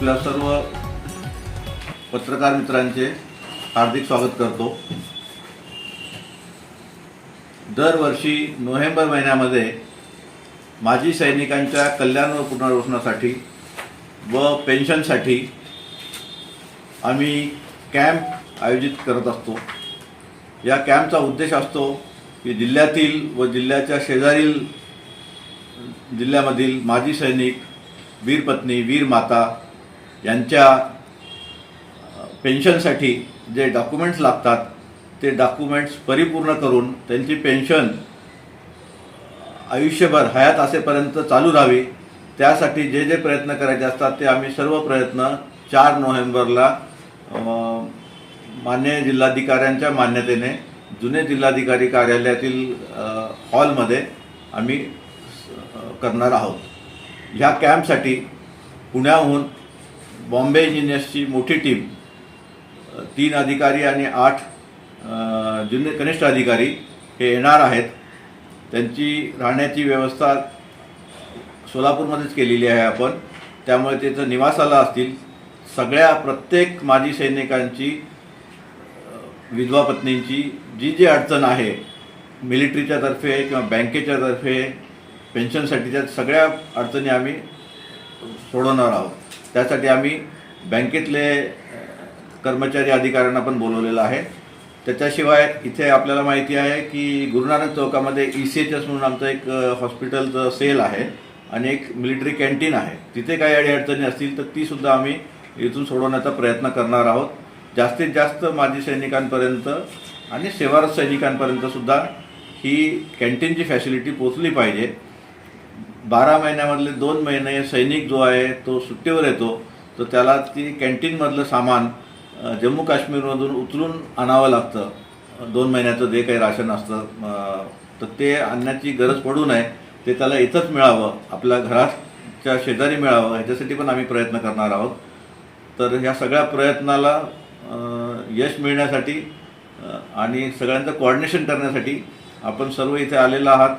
आपल्या सर्व पत्रकार मित्रांचे हार्दिक स्वागत करतो. दरवर्षी नोव्हेंबर महिन्यामध्ये माजी सैनिकांच्या कल्याण व पुनर्वसनासाठी व पेन्शनसाठी आम्ही कॅम्प आयोजित करत असतो. या कॅम्पचा उद्देश असतो की जिल्ह्यातील व जिल्ह्याच्या शेजारील जिल्ह्यामधील माजी सैनिक वीरपत्नी वीर माता यांच्या पेन्शनसाठी जे डॉक्युमेंट्स लागतात ते डॉक्युमेंट्स परिपूर्ण करून त्यांची पेन्शन आयुष्यभर हयात असेपर्यंत चालू राहावी. त्यासाठी जे जे प्रयत्न करायचे असतात ते आम्ही सर्व प्रयत्न चार नोव्हेंबरला मान्य जिल्हाधिकाऱ्यांच्या मान्यतेने जुने जिल्हाधिकारी कार्यालयातील हॉलमध्ये आम्ही करणार आहोत. ह्या कॅम्पसाठी पुण्याहून बॉम्बे इंजिनियर्सची मोठी टीम तीन अधिकारी आणि आठ जुने कनिष्ठ अधिकारी हे येणार आहेत. त्यांची राहण्याची व्यवस्था सोलापूरमध्येच केलेली आहे आपण. त्यामुळे त्याचं निवासाला असतील. सगळ्या प्रत्येक माजी सैनिकांची विधवा पत्नींची जी जी अडचण आहे मिलिटरीच्या तर्फे किंवा बँकेच्या तर्फे पेन्शनसाठीच्या सगळ्या अडचणी आम्ही सोडवणार आहोत. त्यासाठी आम्ही बँकेतले कर्मचारी अधिकाऱ्यांना पण बोलवलेलं आहे. त्याच्याशिवाय इथे आपल्याला माहिती आहे की गुरुनानक चौकामध्ये ई सी एच एस म्हणून आमचं एक हॉस्पिटलचं सेल आहे आणि एक मिलिटरी कॅन्टीन आहे. तिथे काही अडीअडचणी असतील तर तीसुद्धा आम्ही इथून सोडवण्याचा प्रयत्न करणार आहोत. जास्तीत जास्त माजी सैनिकांपर्यंत आणि सेवारत सैनिकांपर्यंत सुद्धा ही कॅन्टीनची फॅसिलिटी पोचली पाहिजे. बारा महिन्यामधले दोन महिने सैनिक जो आहे तो सुट्टीवर येतो तर त्याला ती कॅन्टीनमधलं सामान जम्मू काश्मीरमधून उचलून आणावं लागतं. दोन महिन्याचं जे काही राशन असतं तर ते आणण्याची गरज पडू नये ते त्याला इथंच मिळावं. आपल्या घराच्या शेजारी मिळावं ह्याच्यासाठी पण आम्ही प्रयत्न करणार आहोत. तर ह्या सगळ्या प्रयत्नाला यश मिळण्यासाठी आणि सगळ्यांचं कोऑर्डिनेशन करण्यासाठी आपण सर्व इथे आलेला आहात.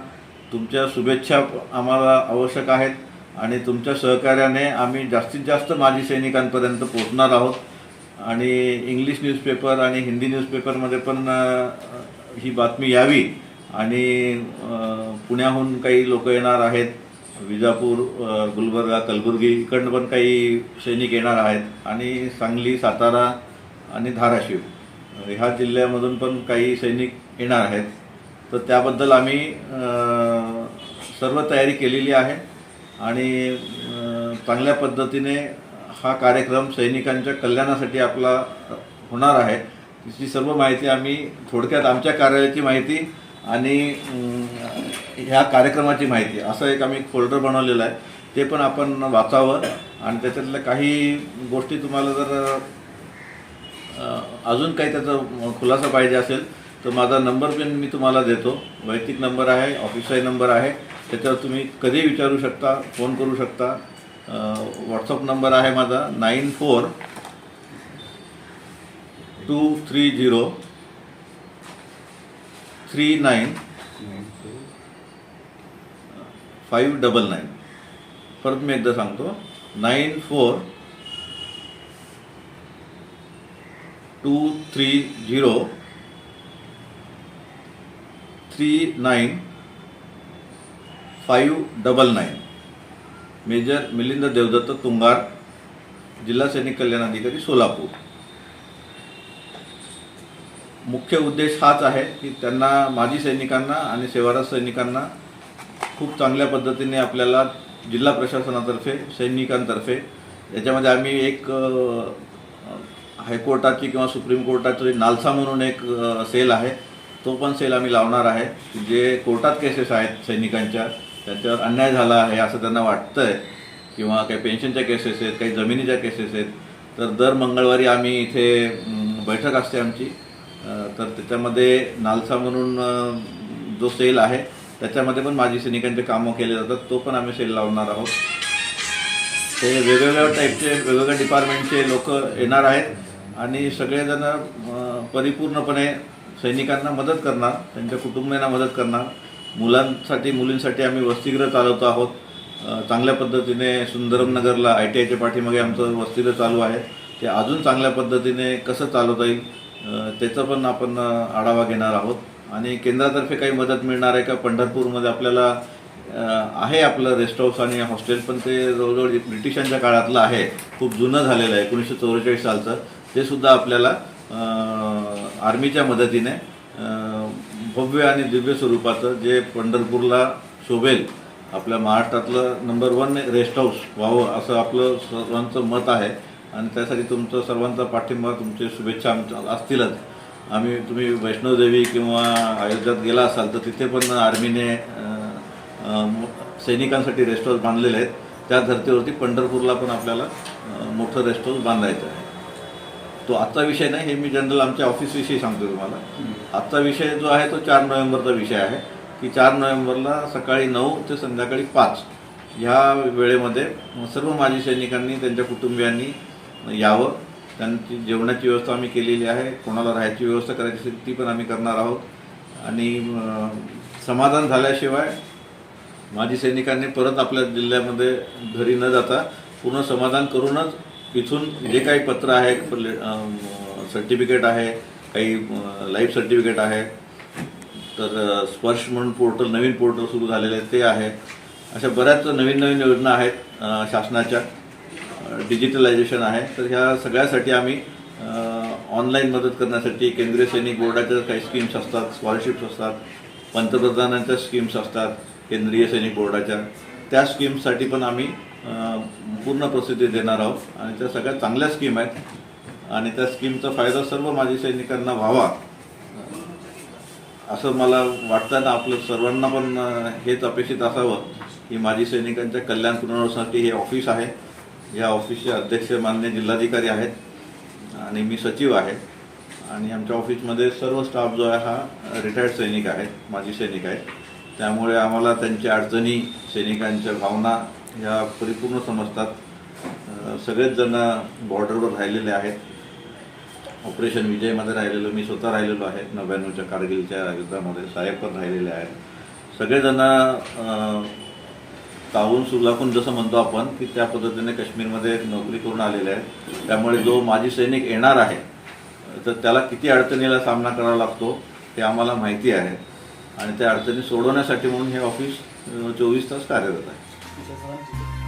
तुमच्या शुभेच्छा आम्हाला आवश्यक आहेत आणि तुमच्या सहकार्याने आम्ही जास्तीत जास्त माजी सैनिकांपर्यंत पोहोचणार आहोत. आणि इंग्लिश न्यूजपेपर आणि हिंदी न्यूजपेपरमध्ये पण ही बातमी यावी आणि पुण्याहून काही लोक येणार आहेत. विजापूर गुलबर्गा कलबुर्गी इकडनं पण काही सैनिक येणार आहेत. आणि सांगली सातारा आणि धाराशिव ह्या जिल्ह्यामधून पण काही सैनिक येणार आहेत. तर त्याबद्दल आम्ही सर्व तयारी केलेली आहे आणि चांगल्या पद्धतीने हा कार्यक्रम सैनिकांच्या कल्याणासाठी आपला होणार आहे. तिची सर्व माहिती आम्ही थोडक्यात आमच्या कार्यालयाची माहिती आणि ह्या कार्यक्रमाची माहिती असं एक आम्ही फोल्डर बनवलेलं आहे. ते पण आपण वाचावं आणि त्याच्यातल्या काही गोष्टी तुम्हाला जर अजून काही त्याचा खुलासा पाहिजे असेल तर माझा नंबर पण मी तुम्हाला देतो. वैयक्तिक नंबर आहे ऑफिसचाही नंबर आहे. त्याच्यावर तुम्ही कधी विचारू शकता फोन करू शकता. व्हॉट्सअप नंबर आहे माझा nine four two three zero three nine five double nine परत मी एकदा सांगतो. Nine four two three zero three nine five double nine major Milind Devdatt Tungar जिल्हा सैनिक कल्याण अधिकारी सोलापूर मुख्य उद्देश हाच आहे की त्यांना माजी सैनिकांना आणि सेवारत सैनिकांना खूप चांगल्या पद्धतीने आपल्याला जिल्हा प्रशासनातर्फे सैनिकांतर्फे याच्यामध्ये आम्ही एक हायकोर्टाची किंवा सुप्रीम कोर्टाची नालसा म्हणून एक सेल आहे. तो पण सेल आम्ही लावणार आहे. जे कोर्टात केसेस आहेत सैनिकांच्या त्याच्यावर अन्याय झाला आहे असं त्यांना वाटतंय. किंवा काही पेन्शनच्या केसेस आहेत काही जमिनीच्या केसेस आहेत. तर दर मंगळवारी आम्ही इथे बैठक असते आमची. तर त्याच्यामध्ये नालसा म्हणून जो सेल आहे त्याच्यामध्ये पण माजी सैनिकांचे कामं केले जातात. तो पण आम्ही सेल लावणार आहोत. ते वेगवेगळ्या टाईपचे वेगवेगळ्या डिपार्टमेंटचे लोक येणार आहेत. आणि सगळेजण परिपूर्णपणे सैनिकांना मदत करणार त्यांच्या कुटुंबियांना मदत करणार. मुलांसाठी मुलींसाठी आम्ही वसतिगृह चालवतो आहोत. चांगल्या पद्धतीने सुंदरम नगरला आय टी आयच्या पाठीमागे आमचं वसतिगृह चालू आहे. ते अजून चांगल्या पद्धतीने कसं चालवता येईल त्याचा पण आपण आढावा घेणार आहोत. आणि केंद्रातर्फे काही मदत मिळणार आहे का? पंढरपूरमध्ये आपल्याला आहे आपलं रेस्ट हाऊस आणि हॉस्टेल पण ते जवळजवळ ब्रिटिशांच्या काळातलं आहे. खूप जुनं झालेलं आहे एकोणीसशे चौवेचाळीस सालचं. ते सुद्धा आपल्याला आर्मीच्या मदतीने भव्य आणि दिव्य स्वरूपाचं जे पंढरपूरला शोभेल आपल्या महाराष्ट्रातलं नंबर वन रेस्ट हाऊस व्हावं असं आपलं सर्वांचं मत आहे. आणि त्यासाठी तुमचं सर्वांचा पाठिंबा तुमचे शुभेच्छा आमच्या असतीलच. आम्ही तुम्ही वैष्णोदेवी किंवा अयोध्यात गेला असाल तर तिथे पण आर्मीने सैनिकांसाठी रेस्ट हाऊस बांधलेले आहेत. त्या धर्तीवरती पंढरपूरला पण आपल्याला मोठं रेस्ट हाऊस बांधायचं आहे. तो आजचा विषय नाही हे मी जनरल आमच्या ऑफिसविषयी सांगतो तुम्हाला. आजचा विषय जो आहे तो चार नोव्हेंबरचा विषय आहे. की चार नोव्हेंबरला सकाळी नऊ ते संध्याकाळी पाच ह्या वेळेमध्ये सर्व माजी सैनिकांनी त्यांच्या कुटुंबियांनी यावं. त्यांची जेवणाची व्यवस्था आम्ही केलेली आहे. कोणाला राहायची व्यवस्था करायची असेल ती पण आम्ही करणार आहोत. आणि समाधान झाल्याशिवाय माजी सैनिकांनी परत आपल्या जिल्ह्यामध्ये घरी न जाता पूर्ण समाधान करूनच इथून जे काही पत्र आहे सर्टिफिकेट आहे काही लाईफ सर्टिफिकेट आहे तर स्पर्श म्हणून पोर्टल नवीन पोर्टल सुरू झालेले ते आहे. अशा बऱ्याच नवीन नवीन योजना आहेत शासनाच्या. डिजिटलायझेशन आहे. तर ह्या सगळ्यासाठी आम्ही ऑनलाईन मदत करण्यासाठी केंद्रीय सैनिक बोर्डाच्या काही स्कीम्स असतात स्कॉलरशिप्स असतात पंतप्रधानांच्या स्कीम्स असतात केंद्रीय सैनिक बोर्डाच्या. त्या स्कीम्ससाठी पण आम्ही पूर्ण प्रसिद्धी देणार आहोत. आणि त्या सगळ्या चांगल्या स्कीम आहेत. आणि त्या स्कीमचा फायदा सर्व माजी सैनिकांना व्हावा. असं मला वाटतं ना आपलं सर्वांना पण हेच अपेक्षित असावं की माजी सैनिकांच्या कल्याण पुनर्वसनासाठी हे ऑफिस आहे. या ऑफिसचे अध्यक्ष मान्य जिल्हाधिकारी आहेत. आणि मी सचिव आहे. आणि आमच्या ऑफिसमध्ये सर्व स्टाफ जो आहे हा रिटायर्ड सैनिक आहेत माजी सैनिक आहेत. त्यामुळे आम्हाला त्यांच्या अडचणी सैनिकांच्या भावना या परिपूर्ण समजतात सगळेच जण बॉर्डरवर राहिलेले आहेत. ऑपरेशन विजयमध्ये राहिलेलो मी स्वतः राहिलेलो आहे. नव्याण्णवच्या कारगिलच्या युद्धामध्ये साहेब पण राहिलेले आहेत. सगळेजण तावून सुलाखून जसं म्हणतो आपण की त्या पद्धतीने काश्मीरमध्ये नोकरी करून आलेले आहेत. त्यामुळे जो माजी सैनिक येणार आहे तर त्याला किती अडचणीला सामना करावा लागतो हे आम्हाला माहिती आहे. आणि त्या अडचणी सोडवण्यासाठी म्हणून हे ऑफिस चोवीस तास कार्यरत आहे. 주셔서 감사드립니다.